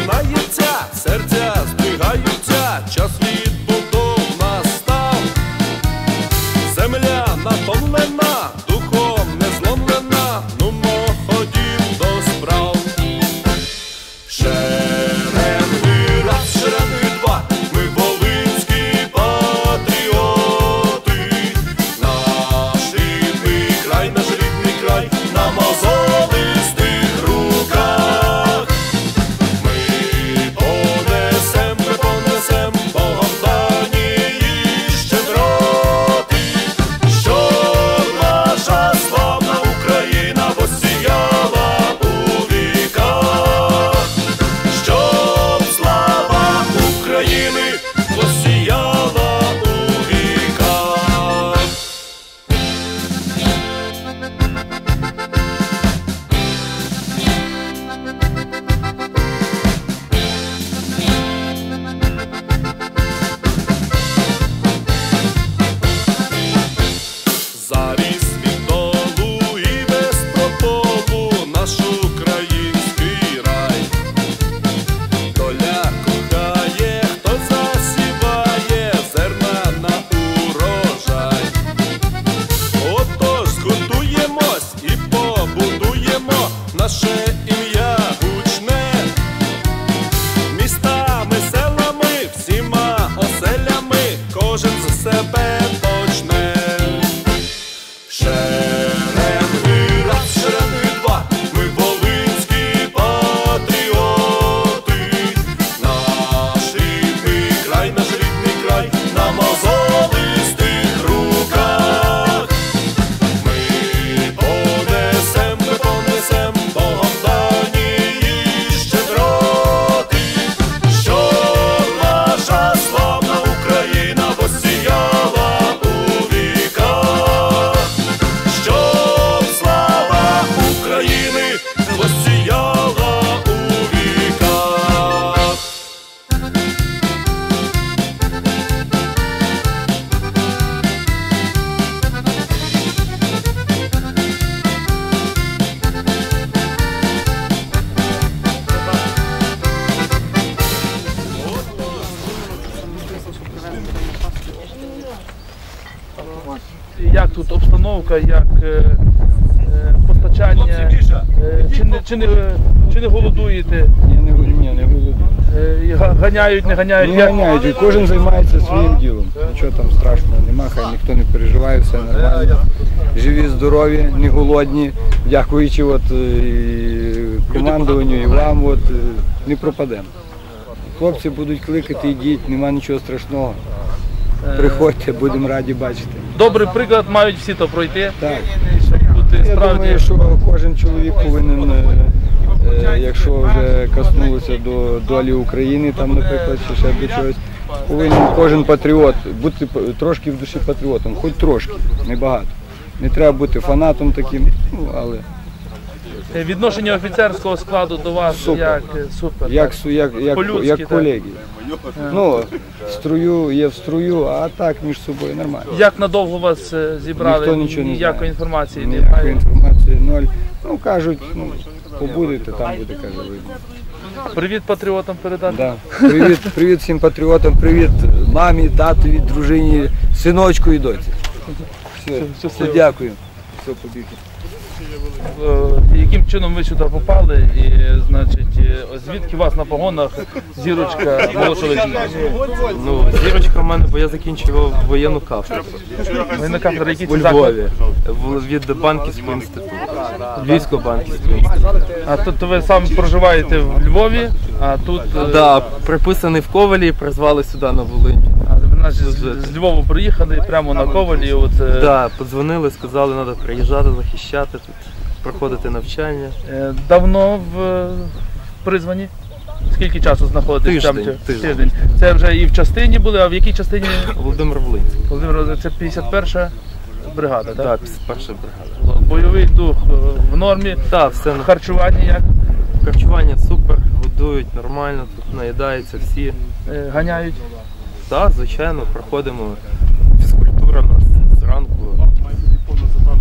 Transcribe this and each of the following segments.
trzymają serca. Luciano. bad обстановка, як е, е, постачання, е, чи не, чи не, чи не голодуєте, Ні, не, ні, не голодую. е, ганяють, не ганяють. Не ганяють, і кожен займається своїм ділом. Нічого там страшного нема, хай ніхто не переживає, все нормально. Живі, здорові, не голодні. Дякуючи от, е, і командуванню і вам, от, е, не пропадемо. Хлопці будуть кликати, йдіть, нема нічого страшного. Приходьте, будемо раді бачити. Добрий приклад мають всі то пройти, Так. бути Я справді. думаю, що кожен чоловік повинен, е, е, якщо вже коснулося до долі України, там, наприклад, чи ще до чогось, повинен кожен патріот бути трошки в душі патріотом, хоч трошки, не багато. Не треба бути фанатом таким, ну, але Відношення офіцерського складу до вас Супер. як е, супер. як, так. як, як, По-людськи, як так. колеги. Ну, в струю є в струю, а так між собою нормально. Як надовго вас е, зібрали? Ніхто нічого не Ніякої знає. інформації Ніякої немає. інформації ноль. Ну, кажуть, ну, побудете, там буде, каже, видно. Привіт патріотам передати. Да. Привіт, привіт всім патріотам, привіт мамі, татові, дружині, синочку і доці. Все, все, щасливо. дякую. Все, побіг. Е, Яким чином ви сюди попали? І, значить, е, звідки у вас на погонах зірочка молодшого? Ну, зірочка в мене, бо я закінчував воєнну кафедру Воєнна кафедра, який у це заклад? Львові в- від банківського інституту. Львівського банківського інституту. А тут ви сам проживаєте в Львові, а тут е, Да, приписаний в Ковалі, призвали сюди на Волинь. А, з, з Львова приїхали прямо на Ковалі. От, е, Да, подзвонили, сказали, треба приїжджати, захищати тут, проходити навчання. е, давно в, е, в призвані? Скільки часу знаходитесь Тиждень, там? тиждень. Це вже і в частині були, а в якій частині? Володимир Волинський. Володимир, це 51 бригада, так? Так, перша бригада. Бойовий дух е, в нормі. Так, все на Харчування як? харчування супер, годують нормально, тут наїдаються всі. Е, Ганяють. Так, звичайно, проходимо. Фізкультура у нас зранку,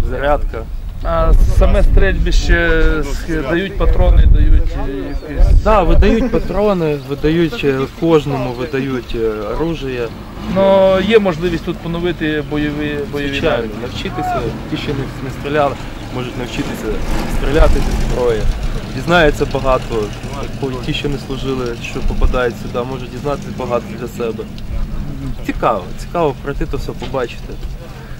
зарядка. А саме стрельбище с- дають патрони, дають е, якісь. Так, видають патрони, видають е, кожному, видають е, оружие. Ну, є можливість тут поновити бойові бойові Звичайно, навики. навчитися, ті, що не, не стріляли, можуть навчитися стріляти зі зброї. Дізнаються багато, ті, що не служили, що попадають сюди, можуть дізнатися багато для себе. Цікаво, цікаво пройти то все побачити.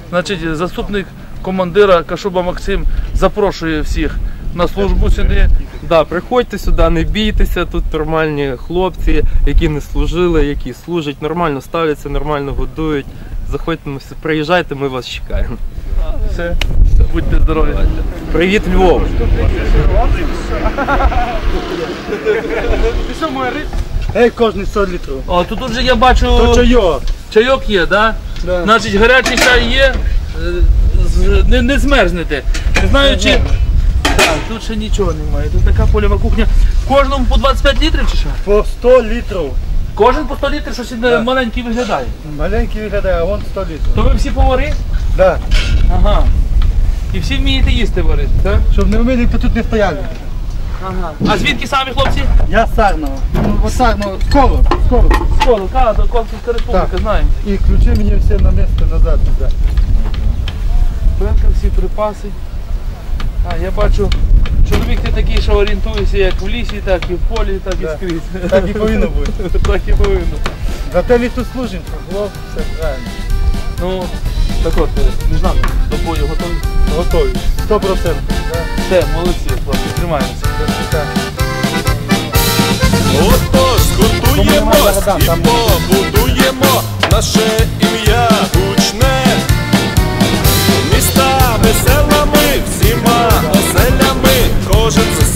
Значить, заступник командира Кашуба Максим запрошує всіх на службу сюди. Да, приходьте сюди, не бійтеся, тут нормальні хлопці, які не служили, які служать, нормально ставляться, нормально годують. Заходьте, приїжджайте, ми вас чекаємо. Все, будьте здорові. Привіт, Львов! Ей, кожний 100 літрів. О, тут вже я бачу То чайо. чайок є, да? Да. Значить, гарячий чай є, е, з- не, не змерзнете. Не знаю, чи. Так, тут ще нічого немає. Тут така польова кухня. Кожному по 25 літрів чи що? По 100 літрів. Кожен по 100 літрів щось е, маленький виглядає. Маленький виглядає, а вон 100 літрів. То ви всі повари? Да. Ага. І всі вмієте їсти варити, так? Щоб не вміли, то тут не стояли. Ага. А звідки самі хлопці? Я з Сарного. Ну, от Сарного, скоро, скоро. Школа, Канада, Консульська республіка, Так. знаємо. І ключі мені всі на місце назад. туди. Пенка, всі припаси. А, я бачу, чоловік ти такий, що орієнтуєшся як в лісі, так і в полі, так і Да. скрізь. Так і повинно бути. так і повинно. За те літо служимо, все правильно. Ну, так от, е, між нами до бою готові. Готові. 100%. Да. Все, молодці, хлопці, тримаємося. Отож, згуртуємось і побудуємо наше ім'я гучне. Містами, селами, всіма оселями, кожен.